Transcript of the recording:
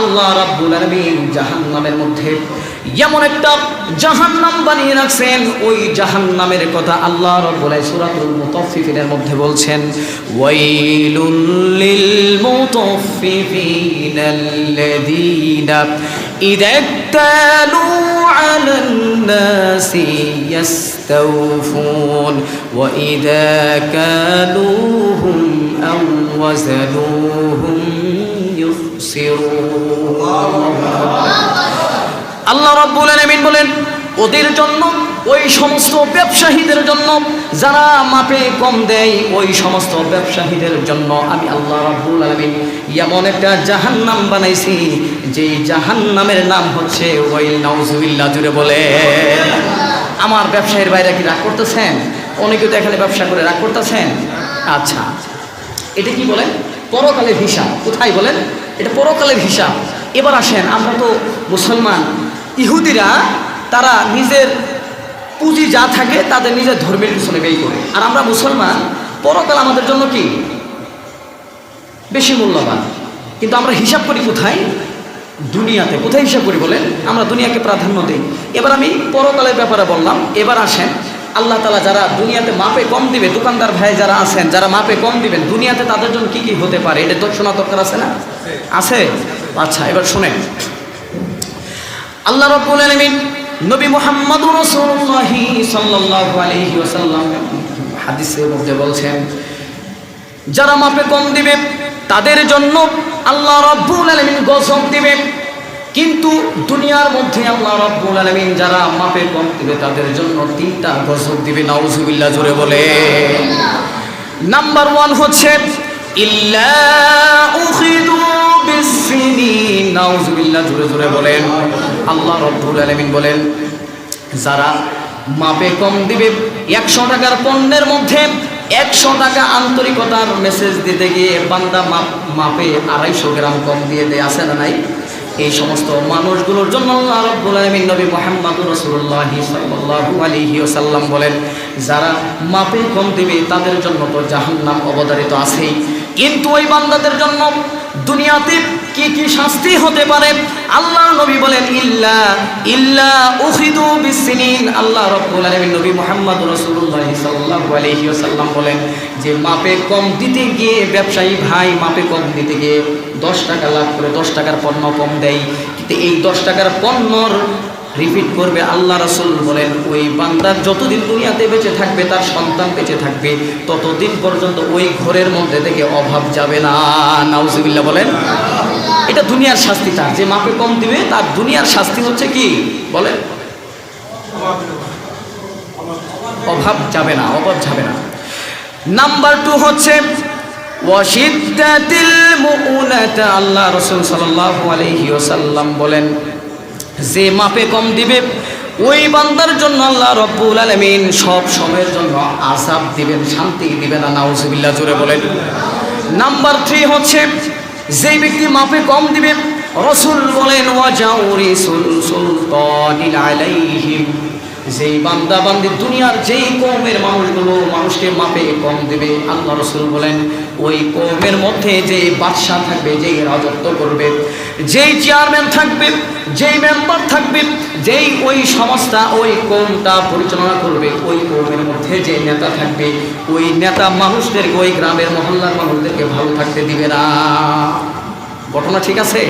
আল্লাহ রাব্বুল আলামিন জাহান্নামের মধ্যে এমন একটা জাহান্নাম বানিয়ে রাখছেন ওই জাহান্নামের কথা আল্লাহ রাব্বুল আলামিন সূরাতুল মুতাফফিফিনের মধ্যে বলছেন ওয়াইলুল লিল মুতাফফিফিন আল্লাযীনা ইযা ইক্তালু আলান নাসি يستوفون وإذا كالوهم أو وزنوهم يخسرون আল্লাহ রাব্বুল আলামিন বলেন, ওদের জন্য, ওই সমস্ত ব্যবসায়ীদের জন্য, যারা মাপে কম দেয়, ওই সমস্ত ব্যবসায়ীদের জন্য আমি আল্লাহ রাব্বুল আলামিন এমন একটা জাহান্নাম বানাইছি যে জাহান্নামের নাম হচ্ছে ওয়াইল নাউজুবিল্লাহ জুড়ে বলে। আমার ব্যবসায়ীর বাইরে কি রাগ করতেছেন? অনেকে তো এখানে ব্যবসা করে রাগ করতেছেন। আচ্ছা এটা কি বলেন? পরকালের হিসাব, কোথায় বলেন? এটা পরকালের হিসাব। এবার আসেন, আমরা তো মুসলমান। ইহুদিরা, তারা নিজের পুঁজি যা থাকে তাদের নিজের ধর্মের পিছনে ব্যয় করে। আর আমরা মুসলমান, পরকাল আমাদের জন্য কি? বেশি মূল্যবান। কিন্তু আমরা হিসাব করি কোথায়? দুনিয়াতে। কোথায় হিসাব করি বলেন? আমরা দুনিয়াকে প্রাধান্য দিই। এবার আমি পরকালের ব্যাপারে বললাম। এবার আসেন, আল্লাহ তালা যারা দুনিয়াতে মাপে কম দিবে, দোকানদার ভাই যারা আছেন, যারা মাপে কম দিবেন, দুনিয়াতে তাদের জন্য কি কি হতে পারে? এটা তো শোনা দরকার আছে না? আছে? আচ্ছা এবার শুনেন। আল্লাহ রব্বুল আলামিন নবী মুহাম্মদুর রাসূলুল্লাহ সাল্লাল্লাহু আলাইহি ওয়াসাল্লাম হাদিসের মধ্যে বলছেন, যারা মাপে কম দিবে, তাদের জন্য আল্লাহ রব্বুল আলামিন গজব দিবে। কিন্তু দুনিয়ার মধ্যে আল্লাহ রব্বুল আলামিন যারা মাপে কম দিবে, তাদের জন্য তিনটা গজব দিবে। নাউজুবিল্লাহ জোরে বলে নাম্বার ওয়ান হচ্ছে ইল্লা উখিদু বিসসিনিন নাউজুবিল্লাহ বলেন। আল্লাহ রব্বুল আলামিন বলেন, যারা মাপে কম দিবে একশো টাকার পণ্যের মধ্যে একশো টাকা আন্তরিকতার মেসেজ দিতে গিয়ে বান্দা মাপ, মাপে আড়াইশো গ্রাম কম দিয়ে দেয় আসে না নাই? এই সমস্ত মানুষগুলোর জন্য আলামিন নবী বলেন, যারা মাপে কম দিবে তাদের জন্য তো জাহান্নাম অবধারিত আছেই। কিন্তু ওই বান্দাদের জন্য দুনিয়াতে কি কি শাস্তি হতে পারে? আল্লাহ নবী বলেন, ইল্লা ইল্লা উখিদু বিসিনিন। আল্লাহ রাব্বুল আলামিন নবী মুহাম্মদ রাসূলুল্লাহ সাল্লাল্লাহু আলাইহি ওয়াসাল্লাম বলেন যে, মাপে কম দিতে গিয়ে ব্যবসায়ী ভাই মাপে কম দিতে গিয়ে দশ টাকা লাভ করে দশ টাকার পণ্য কম দেয়। কিন্তু এই দশ টাকার পণ্যর রিপিট করবে, আল্লাহ রসুল বলেন, ওই বান্দার যতদিন দুনিয়াতে বেঁচে থাকবে, তার সন্তান বেঁচে থাকবে, ততদিন পর্যন্ত ওই ঘরের মধ্যে থেকে অভাব যাবে না। নাউজুবিল্লাহ বলেন, এটা দুনিয়ার শাস্তি তার, যে মাপে কম দিবে, তার দুনিয়ার শাস্তি হচ্ছে কি? বলেন। অভাব যাবে না, অভাব যাবে না। নাম্বার টু হচ্ছে আল্লাহ রাসূল সাল্লাল্লাহু আলাইহি ওয়াসাল্লাম বলেন যে মাপে কম দিবে, ওই বান্দার জন্য আল্লাহ রব্বুল আলামিন সব সময়ের জন্য আসাব দিবেন, শান্তি দিবেন না, নাউজুবিল্লাহ, জোরে বলেন। নাম্বার থ্রি হচ্ছে, যেই ব্যক্তি মাপে কম দিবে, রসুল বলেন যেই বান্দা বান্দি দুনিয়ার যেই কৌমের মানুষগুলো মানুষকে মাপে কম দেবে। আল্লাহ রসুল বলেন, ওই কৌমের মধ্যে যে বাদশাহ থাকবে যেই রাজত্ব করবে, যেই চেয়ারম্যান থাকবে, যেই মেম্বার থাকবে, যেই ওই সংস্থা ওই কৌমটা পরিচালনা করবে, ওই কৌমের মধ্যে যে নেতা থাকবে, ওই নেতা মানুষদেরকে ওই গ্রামের মহল্লার মানুষদেরকে ভালো থাকতে দিবে না। ঘটনা ঠিক আছে?